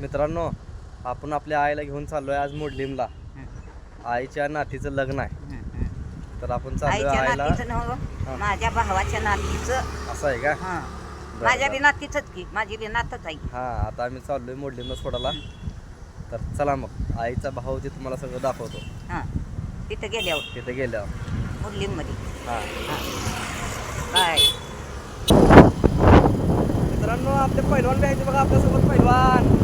मित्रांनो आपण आपल्या आईला घेऊन चाललोय आज मोडलीमला आईच्या नातीचं लग्न आहे. तर आपण चाललोय आईच्या आईला. नातीचं. माझ्या भावाच्या नातीचं. असं आहे का? हा. बरं, माझ्या बी बरं. नातीच की माझी बी नातच आहे. हा आता आम्ही चाललोय मोडलीमला सोडायला. तर चला मग आईचा भाऊ ते तुम्हाला सगळं दाखवतो. हा. तिथं गेल्यावर. तिथे गेल्यावर. मुलींमध्ये हा. काय मित्रांनो आपले पैलवान बी आहेत बघा आपल्यासोबत पैलवान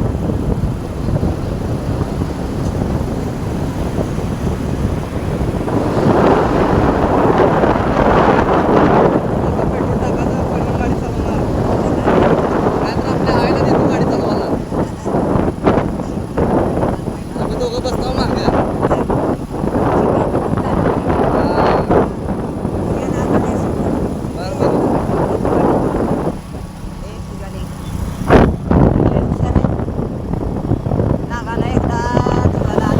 आता पेट्रोल टाकायचं, पैलवान गाडी चालवणार. नाहीतर आपल्या आईला देतो गाडी चालवायला. आम्ही दोघं बसतो मागे हा. बरं बरं नागाला एकदा तुला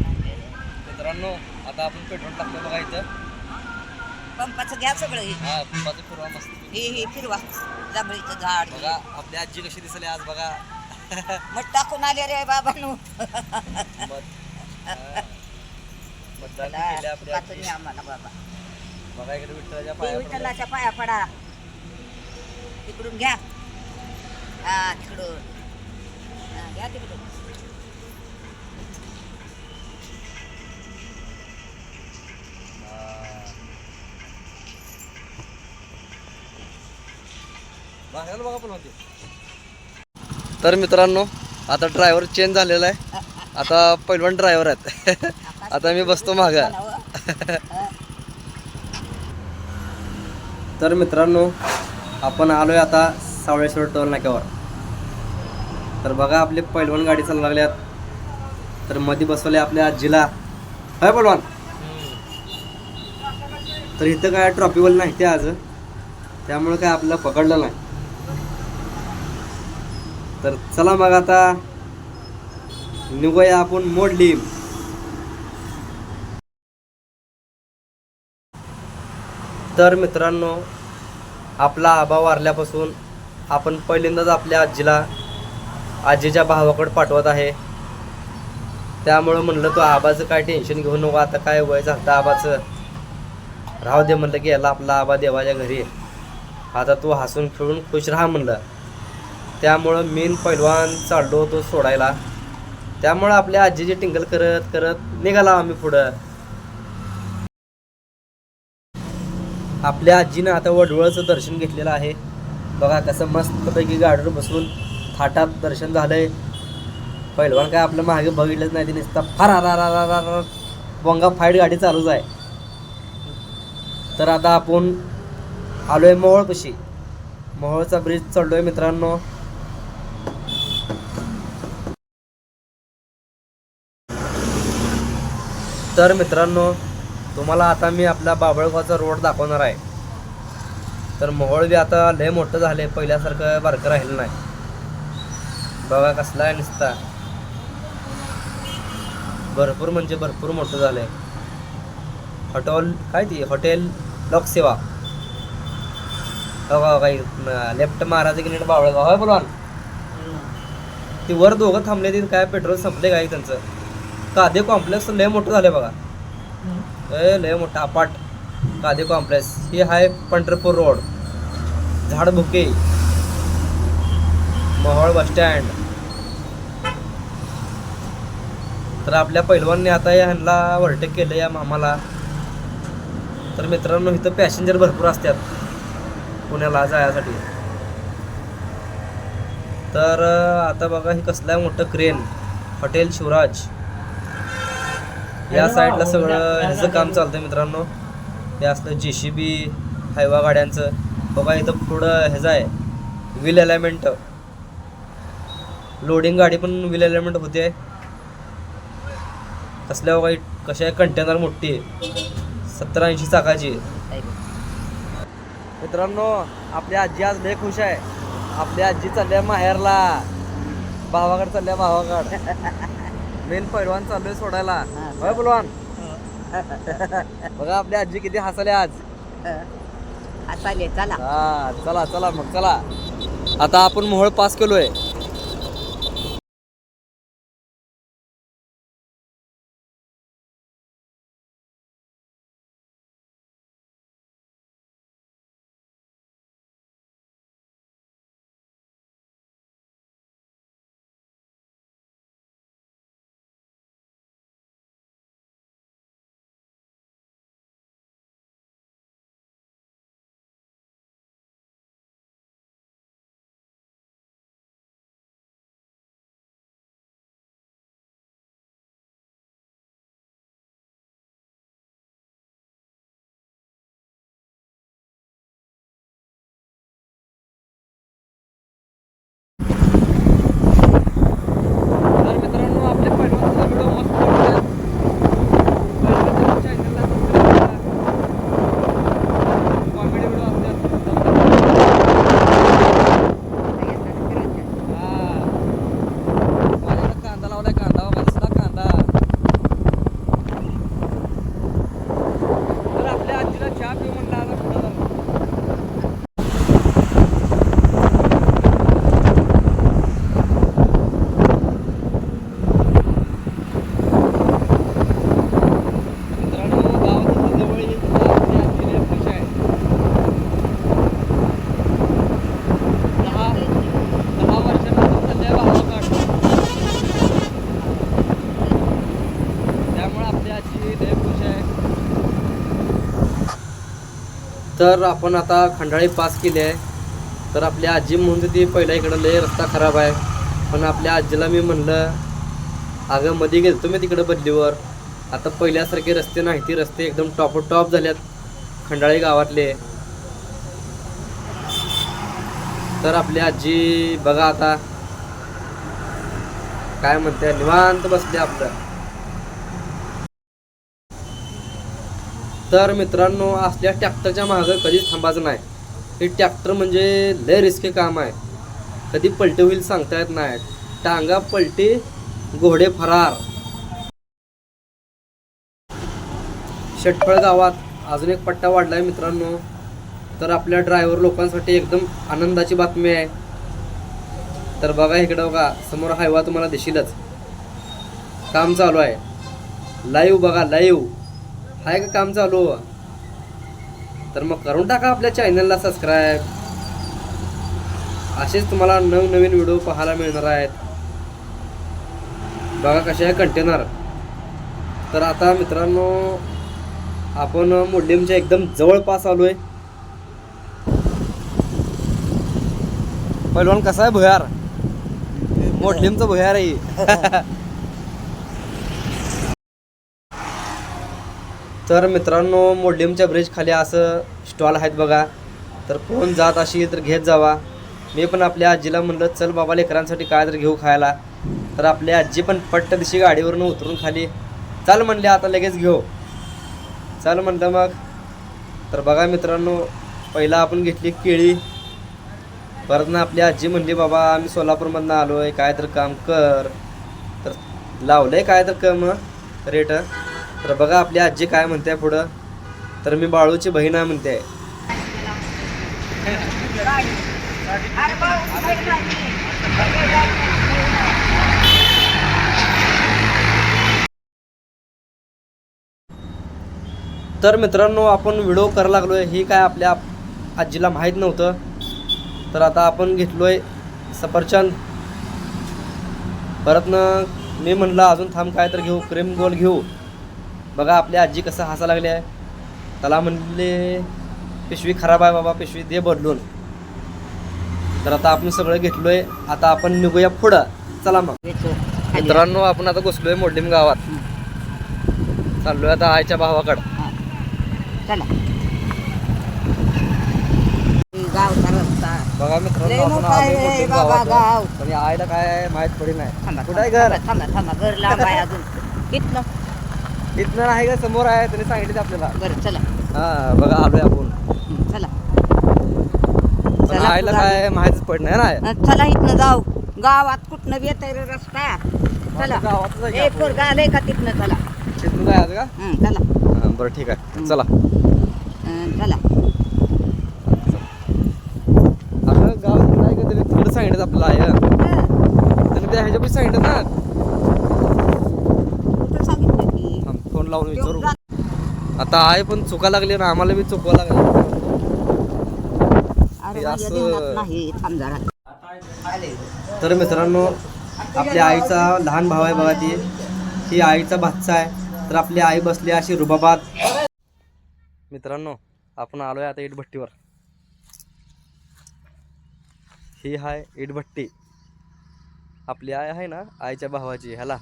मित्रांनो आता आपण पेट्रोल टाकतो बघा इथं पंपाचं घ्या सगळं हे. हा पंपाचा पुरवा मस्त हे हे फिरवा. जांभळीचं झाड. बघा आपली आजी कशी दिसली आज बघा. मग टाकून आले रे बाबा नु मत. मतदान केले आपली आजी. आम्हाला बाबा. बघा इकडे विठ्ठलाच्या ते पाया पडल्या. विठ्ठलाच्या पाया पडा. तिकडून घ्या. हा तिकडून. हा, घ्या तिकडून. तर मित्रांनो आता ड्रायव्हर चेंज झालेला आहे. आता पहिलवान ड्रायव्हर आहेत. आता मी बसतो माग. तर मित्रांनो आपण आलोय आता सावळेश्वर टोल नाक्यावर. तर बघा आपली पैलवान गाडी चालू लागल्यात. तर मध्ये बसवले आपल्या आजीला. काय पैलवान तर इथं काय ट्रॉफीवल नाही ते आज. त्यामुळे काय आपल्याला पकडलं नाही. तर चला मग आता निघूया आपण मोडली तर मित्रांनो आपला आबा वारल्यापासून आपण पहिल्यांदाच आपल्या आजीला आजीच्या भावाकडे पाठवत आहे. त्यामुळं म्हणलं तो आबाचं काय टेन्शन घेऊ नको आता काय वय झालं आबाचं. राहू दे म्हणलं की याला आपला आबा देवाच्या घरी. आहे. आता तू हसून खेळून खुश राहा म्हणलं. त्यामुळं मेन पैलवान चाललो होतो सोडायला. त्यामुळं आपल्या आजीची टिंगल करत करत निघाला आम्ही पुढं. आपल्या आजीनं आता वडवळचं दर्शन घेतलेलं आहे. बघा कसं मस्तपैकी गाडीवर बसून थाटात दर्शन झालंय. पैलवान काय आपलं मागे बघितलंच नाही ते नुसतं फार आरा बोंगा फाईट गाडी चालूच आहे. तर आता आपण आलोय मोहोळपशी मोहोळचा ब्रिज चढलोय मित्रांनो. तर मित्रांनो तुम्हाला आता मी आपला बाबळगावचा रोड दाखवणार आहे. तर मोहोळ बी आता लय मोठं झाले पहिल्यासारखं बारकं राहिलं नाही. बघा कसला आहे नुसता. भरपूर म्हणजे भरपूर मोठं झालंय. हॉटेल काय ती? हॉटेल लोकसेवा का काही लेफ्ट मारायचं की नीट बावळगाव होय बोलवान? ती वर दोघं थांबले ती काय पेट्रोल संपले काय त्यांचं? कादे कॉम्प्लेक्स लय मोठं झालंय बघा. ए लय मोठं अपाट कादे कॉम्प्लेक्स ही आहे Pandharpur road Zadbhuke Mohol bus stand तर आपल्या पैलवानने आता ह्यांना ओव्हरटेक केलं या मामाला. तर मित्रांनो इथं पॅसेंजर भरपूर असतात. पुण्याला जायसाठी. तर आता बघा हे कसलं आहे मोठं क्रेन हॉटेल शिवराज. या साईडला सगळं ह्याचं काम चालतंय मित्रांनो. हे असलं जे सी बी हायवा गाड्यांचं. बघा इथं पुढं ह्याचं आहे. व्हील एलिमेंट लोडिंग गाडी पण व्हील एलिमेंट होते कसल्या बघा कशा आहे? कंटेनर मोठी सत्तर ऐंशी चाकाची मित्रांनो आपली आजी आज लय खुश आहे. आपली आजी चालल्या माहेरला. भावाकडे चालल्या भावाकड मेन पैलवान चाललोय सोडायला. हा. होय पैलवान बघा आपली आजी किती हसाले आज. हा चालेल चला. हा चला चला मग चला. आता आपण मोहोळ पास केलोय तर मित्रांनो आपले पहिल्यांदा व्हिडिओ मस्त वाटतात पहिल्यांदा चॅनलला कॉमेडी व्हिडिओ असतात हा माझ्याकडे कांदा लावलाय कांदा बघा दिसला कांदा तर आपल्या आजीला चहा पिऊ म्हणला आता पुढं जाऊ. मित्रांनो गावात जवळ येईल आपली आजी लय खुश आहे दहा दहा वर्षापासून सध्या भावाकडं त्यामुळे आपली आजी लय खुश आहे तर आपण आता खंडाळी पास केली आहे. तर आपली आजी म्हणत ती पहिल्या इकडं लय रस्ता खराब आहे. पण आपल्या आजीला मी म्हणलं अगं मध्ये गेलतो मी तिकडं बदलीवर. आता पहिल्यासारखे रस्ते नाही ती रस्ते एकदम टॉप टॉप झाल्यात खंडाळी गावातले. तर आपली आजी बघा आता. काय म्हणते निवांत बसले आपलं. तर मित्रांनो असल्या ट्रॅक्टरच्या मागं कधीच थांबायचं नाही. हे ट्रॅक्टर म्हणजे लय रिस्की काम आहे. कधी पलटे होईल सांगता येत नाही. टांगा पलटी घोडे फरार. शेटफळ गावात अजून एक पट्टा वाढला आहे मित्रांनो. तर आपल्या ड्रायव्हर लोकांसाठी एकदम आनंदाची बातमी आहे. तर बघा इकडं बघा समोर हायवा तुम्हाला दिसेलच काम चालू आहे. लाईव्ह बघा लाईव्ह आहे का काम चालू हो. तर मग करून टाका आपल्या चॅनलला सबस्क्राईब असेच तुम्हाला नवनवीन व्हिडिओ पाहायला मिळणार आहेत. बघा कसे आहे कंटेनर तर आता मित्रांनो आपण मोडलीमच्या एकदम जवळपास आलो आहे पैलवान कसा आहे भुयार? मोडलीमचं भुयार आहे. तर मित्रांनो मोडलिमच्या ब्रिज खाली असं स्टॉल आहेत बघा. तर कोण जात असेल तर घेत जावा. मी पण आपल्या आजीला म्हणलं चल बाबा लेकरांसाठी काय तर घेऊ खायला. तर आपली आजी पण पट्ट दिशी गाडीवरून उतरून खाली चाल म्हणले आता लगेच घेऊ. चाल म्हणलं मग. तर बघा मित्रांनो पहिला आपण घेतली केळी. परत ना आपली आजी म्हणली बाबा आम्ही सोलापूरमधनं आलो आहे काय तर काम कर. तर लावलं आहे काय तर कम रेट तर बघा आपली आजी काय म्हणते पुढं. तर मी बाळूची बहीण आहे म्हणते. तर मित्रांनो आपण व्हिडिओ करायला लागलो आहे ही काय आपल्या आजीला माहीत नव्हतं. तर आता आपण घेतलो आहे सफरचंद. परत ना मी म्हणलं अजून थांब काय तर घेऊ क्रीम गोल घेऊ. बघा आपली आजी कसं हसा लागली आहे. त्याला म्हणले पिशवी खराब आहे बाबा पिशवी दे बदलून. तर आता आपण सगळं घेतलो आहे आता आपण निघूया पुढं. चला मग. मित्रांनो आपण आता घुसलोय मोडलीम गावात. चाललोय आता आईच्या भावाकडं. चला गावचा रस्ता बघा मित्रांनो लय आपण मोठा आलोय आहे मोडलीम बाबा गावात. गाव. पण या आईला काय माहीत पडी नाही. कुठं आहे घर? थांबा थांबा घर लांब आहे अजून. इथनं. इथनं आहे का समोर आहे त्याने सांगितलं आपल्याला. बरं चला. हा बघा आलोय आपण. चला. चला आईला पुढं काय माहितीच पडणार नाही ना. चला इथनं जाऊ. गावात कुठनं बी येत रे रस्ता. चला. गावात आहे का ए तिथनं? चला. इथून काय का? चला. बरं ठीक आहे. चला. हं, चला. गाव नाही का त्याने तिकडे सांगितलं आपलं आहे. त्याने त्या ह्याच्या पण सांगितलं ना लावून विचारू. आता आहे पण चुका लागली ना आम्हाला बी चुकवा लागली. तर मित्रांनो आपल्या आईचा लहान भाव आहे बघा ती. ही आईचा भातचा आहे. तर आपली आई बसली अशी रुबाबात. मित्रांनो आपण आलोय आता इटभट्टीवर. ही आहे इटभट्टी. आपली आई आहे ना आईच्या भावाची ह्याला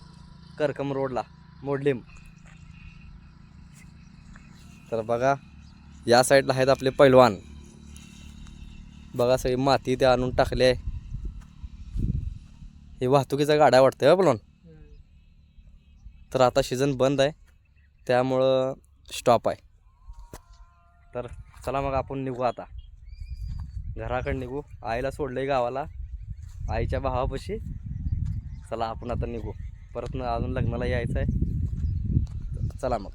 करकम रोडला मोडलिम. तर बघा या साईडला आहेत आपले पैलवान. बघा सगळी माती ते आणून टाकली आहे. हे वाहतुकीचा गाड्या वाटतं का बोलून तर आता सीझन बंद आहे. त्यामुळं स्टॉप आहे. तर चला मग आपण निघू आता. घराकडे निघू. आईला सोडलंय गावाला. आईच्या भावापाशी. चला आपण आता निघू. परत न अजून लग्नाला यायचं आहे चला मग.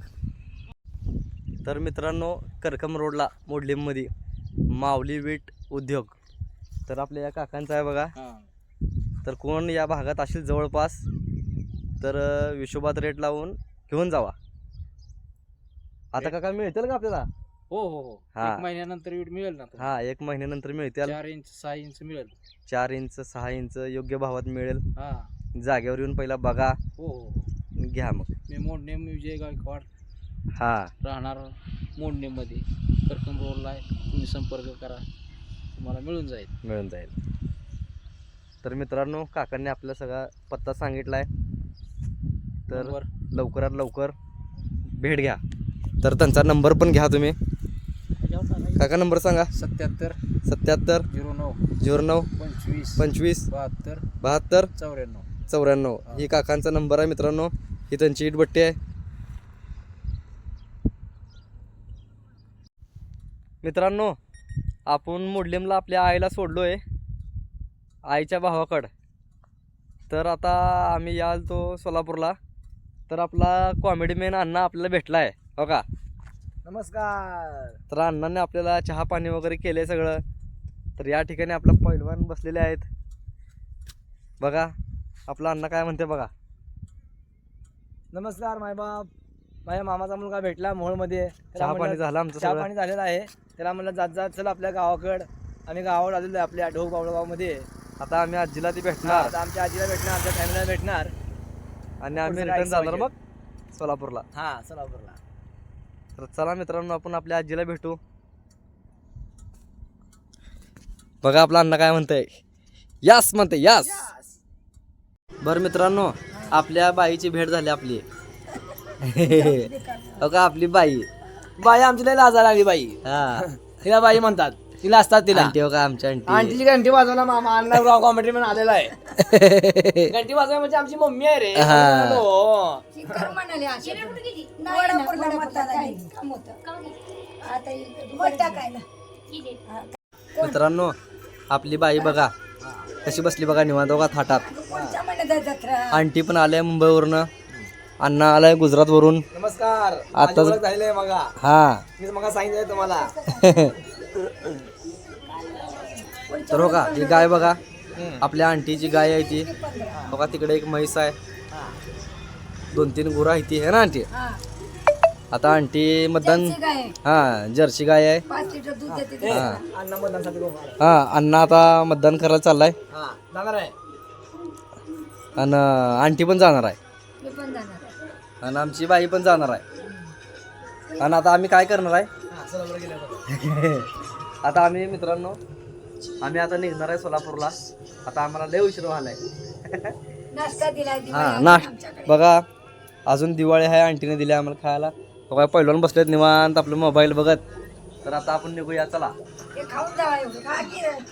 तर मित्रांनो करकम रोडला मोडलिममध्ये माऊली वीट उद्योग. तर आपल्या या काकांचा आहे बघा. तर कोण या भागात असेल जवळपास तर अ, हिशोबात रेट लावून घेऊन जावा. आता काका मिळतील का आपल्याला? हो हो हो. हा. एक महिन्यानंतर वीड मिळेल ना. हा एक महिन्यानंतर मिळतील. चार इंच सहा इंच मिळेल. चार इंच सहा इंच योग्य भावात मिळेल. हा. जागेवर येऊन पहिला बघा. हो हो हो. घ्या मग. मी मोडणे विजय गायकवाड हा. राहणार मोडणेमध्ये. करकम रोडला आहे. तुम्ही संपर्क करा. तुम्हाला मिळून जाईल. मिळून जाईल. तर मित्रांनो काकांनी आपला सगळा पत्ता सांगितला आहे तर नंबर. लवकरात लवकर भेट घ्या. तर त्यांचा नंबर पण घ्या तुम्ही. काका नंबर सांगा. सत्याहत्तर. सत्याहत्तर. झिरो नऊ. झिरो नऊ. पंचवीस. पंचवीस. बहात्तर. बहात्तर. चौऱ्याण्णव. चौऱ्याण्णव. ही. काकांचा नंबर आहे मित्रांनो. ही त्यांची इटभट्टी आहे. मित्रांनो आपण मुडलिमला आपल्या आईला सोडलोय आईच्या भावाकडं. तर आता आम्ही याल तो सोलापूरला. तर आपला कॉमेडी मॅन अण्णा आपल्याला भेटला आहे हो का? नमस्कार. तर अण्णांनी आपल्याला चहा पाणी वगैरे केलं आहे सगळं. तर या ठिकाणी आपला पैलवान बसलेले आहेत. बघा आपला अण्णा काय म्हणते बघा. नमस्कार मायबाप. माझ्या मामाचा मुलगा भेटला मोहोळमध्ये. चहा पाणी झालं आमचं चहा पाणी झालेलं आहे. त्याला म्हणलं जात जात चल आपल्या गावाकड. आम्ही गावावर आलेलो आहे आपल्या ढोक बावळगावमध्ये. आता आम्ही आजीला ती भेटणार. आता आमच्या आजीला भेटणार आमच्या फॅमिलीला भेटणार. आणि आम्ही रिटर्न जाणार मग सोलापूरला. हा सोलापूरला. तर चला मित्रांनो आपण आपल्या आजीला भेटू. बघा आपला अण्णा काय म्हणतंय. यास म्हणते यास. बरं मित्रांनो आपल्या बाईची भेट झाली आपली. हो का आपली बाई. बाई आमची लय लाजा लागली बाई. हा. तिला बाई म्हणतात. तिला असतात तिला. आंटी हो का आमच्या आंटी? आंटीची घंटी वाजवायला मामा अण्णा कॉमेडी म्हणून आलेला आहे. घंटी वाजवायला म्हणजे आमची मम्मी आहे रे. हा. हो मित्रांनो आपली बाई बघा. कशी बसली बघा निवांत बघा थाटात. आंटी पण आल्या मुंबईवरनं. अण्णा आलाय गुजरातवरून. नमस्कार. आताच- ओळख झालेली आहे मगा. हा. मी मगा सांगितलं तुम्हाला. तर हो का ही गाय बघा. आपल्या आंटीची गाय आहे ती. बघा तिकडे एक म्हैस आहे. दोन तीन गुरं आहे ती. आहे ना आंटी? आता आंटी मतदान हा जर्सी गाय आहे. हा. अण्णा मतदानसाठी उभा आहे. हा अण्णा आता मतदान करायला चाललाय. हा जाणार आहे. आणि आंटी पण जाणार आहे. आणि आमची बाई पण जाणार आहे. आणि आता आम्ही काय करणार आहे? हा. आता आम्ही मित्रांनो आम्ही आता निघणार आहे सोलापूरला. आता आम्हाला लय उशीर व्हायलाय हा नाश्ता बघा अजून दिवाळी आहे आंटीने दिली आम्हाला खायला. बघा पहिलवान बसलेत निवांत आपलं मोबाईल बघत. तर आता आपण निघूया चला.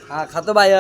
हा खातो बाय